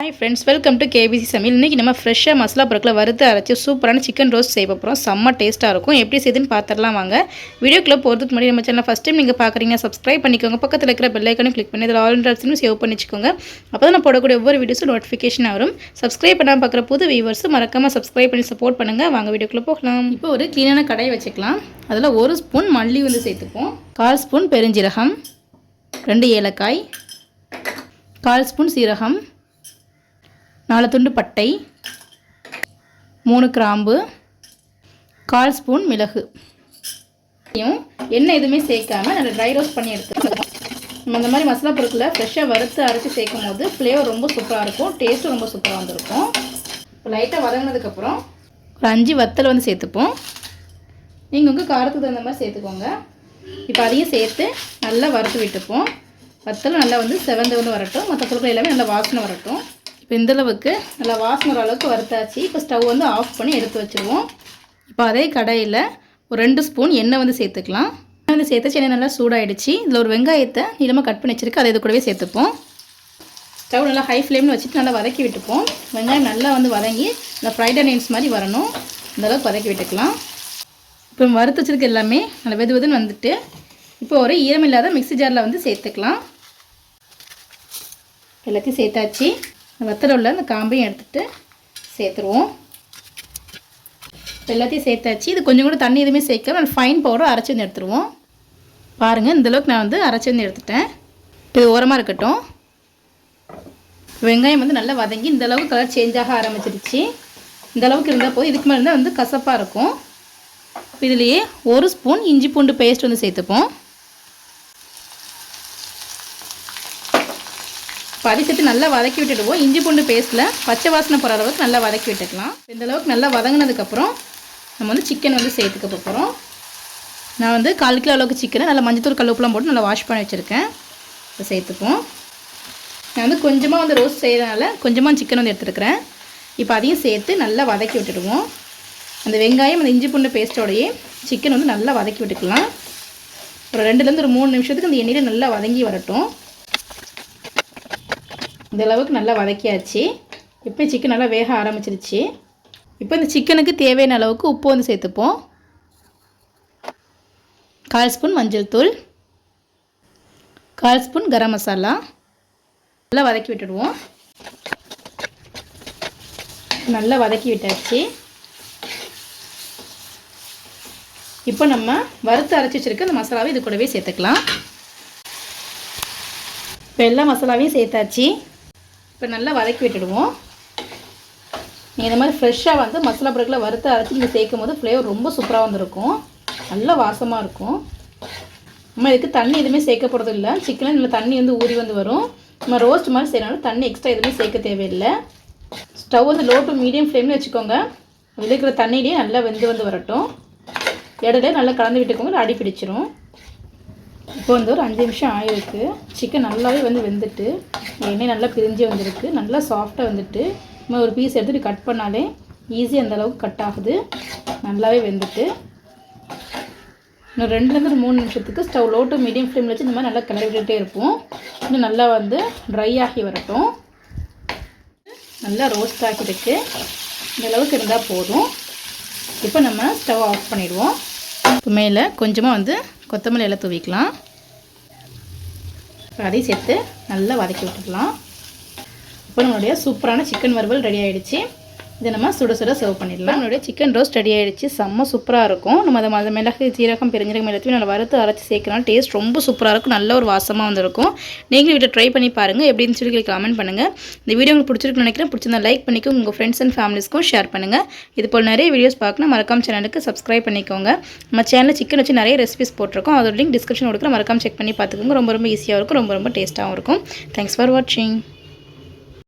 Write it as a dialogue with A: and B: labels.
A: Hi friends welcome to KBC சமையல் இன்றைக்கி நம்ம ஃப்ரெஷ்ஷாக மசாலா பொருட்களை வறுத்து அரைச்சி சூப்பரான சிக்கன் ரோஸ்ட் செய்ய போகிறோம் செம்ம டேஸ்ட்டாக இருக்கும். எப்படி செய்யுதுன்னு பார்த்துடலாம் வாங்க. வீடியோக்குள்ளே போகிறதுக்கு முன்னாடி நம்ம சேனல் ஃபஸ்ட் டைம் நீங்கள் பார்க்குறீங்க சப்ஸ்கிரைப் பண்ணிக்கோங்க. பக்கத்தில் இருக்கிற பெல் கிளிக் பண்ணி இதில் ஆல் ஆப்ஷனும் சேவ் பண்ணிச்சுக்கோங்க அப்போ தான் நான் போடக்கூடிய ஒவ்வொரு வீடியோஸும் நோட்டிஃபிகேஷன் வரும். சப்ஸ்கிரைப் பண்ணாமல் பார்க்குற புது வியூவர்ஸும் மறக்காமல் சப்ஸ்கிரைப் பண்ணி சப்போர்ட் பண்ணுங்கள் வாங்க வீடியோக்குள்ளே போகலாம். இப்போ ஒரு க்ளீனான கடை வச்சுக்கலாம். அதில் ஒரு ஸ்பூன் மல்லி வந்து சேர்த்துப்போம். கால் ஸ்பூன் பெருஞ்சீரகம். ரெண்டு ஏலக்காய். கால் ஸ்பூன் சீரகம். நாலு துண்டு பட்டை மூணு கிராம்பு கால் ஸ்பூன் மிளகு. இதையும் எண்ணெய் எதுவுமே சேர்க்காம நல்லா ட்ரை ரோஸ்ட் பண்ணி எடுத்து நம்ம இந்த மாதிரி மசாலா பொருட்களை ஃப்ரெஷ்ஷாக வறுத்து அரைச்சி சேர்க்கும் போது ஃப்ளேவர் ரொம்ப சூப்பராக இருக்கும் டேஸ்ட்டும் ரொம்ப சூப்பராக வந்திருக்கும். இப்போ லைட்டாக வதங்கினதுக்கப்புறம் ஒரு அஞ்சு வத்தல் வந்து சேர்த்துப்போம். நீங்கள் உங்கள் காரத்துக்கு தகுந்த மாதிரி சேர்த்துக்கோங்க. இப்போ அதையும் சேர்த்து நல்லா வறுத்து விட்டுப்போம். வத்தல் நல்லா வந்து செவந்து வந்து வரட்டும். மற்ற பொருட்கள் எல்லாமே நல்லா வாசனை வரட்டும். இப்போ இந்தளவுக்கு நல்லா வாசனை அளவுக்கு வறுத்தாச்சு. இப்போ ஸ்டவ் வந்து ஆஃப் பண்ணி எடுத்து வச்சுருவோம். இப்போ அதே கடையில் ஒரு ரெண்டு ஸ்பூன் எண்ணெய் வந்து சேர்த்துக்கலாம். எண்ணெய் வந்து சேர்த்து எண்ணெய் நல்லா சூடாயிடுச்சு. இதில் ஒரு வெங்காயத்தை நீளமாக கட் பண்ணி வச்சுருக்கு. அதை இது கூடவே சேர்த்துப்போம். ஸ்டவ் நல்லா ஹை ஃப்ளேமில் வச்சுட்டு நல்லா வதக்கி விட்டுப்போம். வெங்காயம் நல்லா வந்து வதங்கி இந்த ஃப்ரைட் ஆனியன்ஸ் மாதிரி வரணும். இந்தளவுக்கு வதக்கி விட்டுக்கலாம். இப்போ வறுத்து வச்சுருக்க எல்லாமே நல்லா வெது வெதுன்னு வந்துட்டு இப்போ ஒரு ஈரமில்லாத மிக்ஸி ஜாரில் வந்து சேர்த்துக்கலாம். எல்லாத்தையும் சேர்த்தாச்சு. வத்தல உள்ள அந்த காம்பையும் எடுத்துகிட்டு சேர்த்துருவோம். எல்லாத்தையும் சேர்த்தாச்சு. இது கொஞ்சம் கூட தண்ணி எதுவுமே சேர்க்காம நான் ஃபைன் பவுடர் அரைச்சி வந்து எடுத்துருவோம். பாருங்கள் இந்தளவுக்கு நான் வந்து அரைச்சி வந்து எடுத்துட்டேன். இது ஓரமாக இருக்கட்டும். வெங்காயம் வந்து நல்லா வதங்கி இந்த அளவுக்கு கலர் சேஞ்ச் ஆக ஆரம்பிச்சிருச்சு. இந்த அளவுக்கு இருந்தால் போதும். இதுக்கு மேலே வந்து கசப்பாக இருக்கும். இதுலேயே ஒரு ஸ்பூன் இஞ்சி பூண்டு பேஸ்ட் வந்து சேர்த்துப்போம். பதி நல்லா வதக்கி விட்டுடுவோம். இஞ்சி பூண்டு பேஸ்ட்டில் பச்சை வாசனை போகிற அளவுக்கு நல்லா வதக்கி விட்டுக்கலாம். இந்த அளவுக்கு நல்லா வதங்கினதுக்கப்புறம் நம்ம வந்து சிக்கன் வந்து சேர்த்துக்க போகிறோம் நான் வந்து கால் கிலோ அளவுக்கு சிக்கனை நல்லா மஞ்சத்தூள் கல்லுப்புலாம் போட்டு நல்லா வாஷ் பண்ணி வச்சுருக்கேன். இப்போ சேர்த்துப்போம். நான் வந்து கொஞ்சமாக வந்து ரோஸ்ட் செய்கிறதுனால கொஞ்சமாக சிக்கன் வந்து எடுத்துருக்கிறேன். இப்போ அதையும் சேர்த்து நல்லா வதக்கி விட்டுடுவோம். அந்த வெங்காயம் அந்த இஞ்சி பூண்டு பேஸ்ட்டோடையே சிக்கன் வந்து நல்லா வதக்கி விட்டுக்கலாம். ஒரு ரெண்டுலேருந்து ஒரு மூணு நிமிஷத்துக்கு அந்த எண்ணெயில் நல்லா வதங்கி வரட்டும். இந்த அளவுக்கு நல்லா வதக்கியாச்சு. இப்போ சிக்கன் நல்லா வேக ஆரம்பிச்சிருச்சு. இப்போ இந்த சிக்கனுக்கு தேவையான அளவுக்கு உப்பு வந்து சேர்த்துப்போம். கால் ஸ்பூன் மஞ்சள் தூள். கால் ஸ்பூன் கரம் மசாலா. நல்லா வதக்கி விட்டுடுவோம். நல்லா வதக்கி விட்டாச்சு. இப்போ நம்ம வறுத்து அரைச்சி வச்சுருக்க அந்த மசாலாவை இது கூடவே சேர்த்துக்கலாம். இப்போ எல்லா மசாலாவையும் சேர்த்தாச்சு. இப்போ நல்லா வதக்கி விட்டுடுவோம். நீங்கள் இந்த மாதிரி ஃப்ரெஷ்ஷாக வந்து மசாலா பொருட்களை வறுத்து அரைச்சி நீங்கள் சேர்க்கும் போது ஃப்ளேவர் ரொம்ப சூப்பராக வந்துருக்கும். நல்ல வாசமாக இருக்கும். நம்ம இதுக்கு தண்ணி எதுவுமே சேர்க்க போகிறது இல்லை சிக்கனில் நல்ல தண்ணி வந்து ஊறி வந்து வரும். நம்ம ரோஸ்ட் மாதிரி செய்யறனால தண்ணி எக்ஸ்ட்ரா எதுவுமே சேர்க்க தேவையில்லை. ஸ்டவ் வந்து லோ டு மீடியம் ஃப்ளேமில் வச்சுக்கோங்க. இருக்கிற தண்ணியிலேயே நல்லா வெந்து வந்து வரட்டும். இடையில நல்லா கலந்து விட்டுக்கோங்க அடி பிடிச்சிரும் இப்போ வந்து ஒரு அஞ்சு நிமிஷம் ஆயிருக்கு. சிக்கன் நல்லாவே வந்து வெந்துட்டு எண்ணெய் நல்லா பிரிஞ்சு வந்திருக்கு. நல்லா சாஃப்டாக வந்துட்டு நம்ம ஒரு பீஸ் எடுத்துகிட்டு கட் பண்ணாலே ஈஸியாக அந்த அளவுக்கு கட் ஆகுது. நல்லாவே வெந்துட்டு. இன்னும் ரெண்டுலேருந்து மூணு நிமிஷத்துக்கு ஸ்டவ் லோ டு மீடியம் ஃப்ளேமில் வச்சு இந்த மாதிரி நல்லா கிளறி விட்டுகிட்டே இருப்போம். இன்னும் நல்லா வந்து ட்ரை ஆகி வரட்டும். நல்லா ரோஸ்ட் ஆகிருக்கு. இந்த அளவுக்கு இருந்தால் போதும். இப்போ நம்ம ஸ்டவ் ஆஃப் பண்ணிடுவோம். இப்போ மேலே கொஞ்சமாக வந்து கொத்தமல்லி எல்லாம் தூவிக்கலாம். அதையும் சேர்த்து நல்லா வதக்கி விட்டுக்கலாம். இப்போ நம்மளுடைய சூப்பரான சிக்கன் வறுவல் ரெடி ஆகிடுச்சு இதை நம்ம சுட சுட சர்வ் பண்ணிடலாம். நம்மளுடைய சிக்கன் ரோஸ்ட் ரெடி ஆகிடுச்சு செம்ம சூப்பராக இருக்கும். நம்ம அதை மத மிளகு ஜீரகம் பெருஞ்சீரகம் எல்லாத்தையும் நல்லா வறுத்து அரைச்சி சேர்க்கலாம் டேஸ்ட் ரொம்ப சூப்பராக இருக்கும். நல்ல ஒரு வாசமாக வந்திருக்கும். நீங்களும் வீட்டை ட்ரை பண்ணி பாருங்கள் எப்படின்னு சொல்லி கமெண்ட் பண்ணுங்கள் இந்த வீடியோ உங்களுக்கு பிடிச்சிருக்குன்னு நினைக்கிறேன். பிடிச்சிருந்தா லைக் பண்ணிக்கோ உங்கள் ஃப்ரெண்ட்ஸ் அண்ட் ஃபேமிலிஸ்க்கும் ஷேர் பண்ணுங்கள் இது போல் நிறைய வீடியோஸ் பார்க்கணும். மறக்காம சேனலுக்கு சப்ஸ்கிரைப் பண்ணிக்கோங்க. நம்ம சேனலில் சிக்கன் வச்சு நிறைய ரெசிபிஸ் போட்டிருக்கோம். அதோட லிங்க் டிஸ்கிரிப்ஷன் கொடுக்குற மறக்காம செக் பண்ணி பார்த்துக்கோங்க. ரொம்ப ரொம்ப ஈஸியாக இருக்கும். ரொம்ப ரொம்ப டேஸ்ட்டாகவும் இருக்கும். தேங்க்ஸ் ஃபார் வாட்சிங்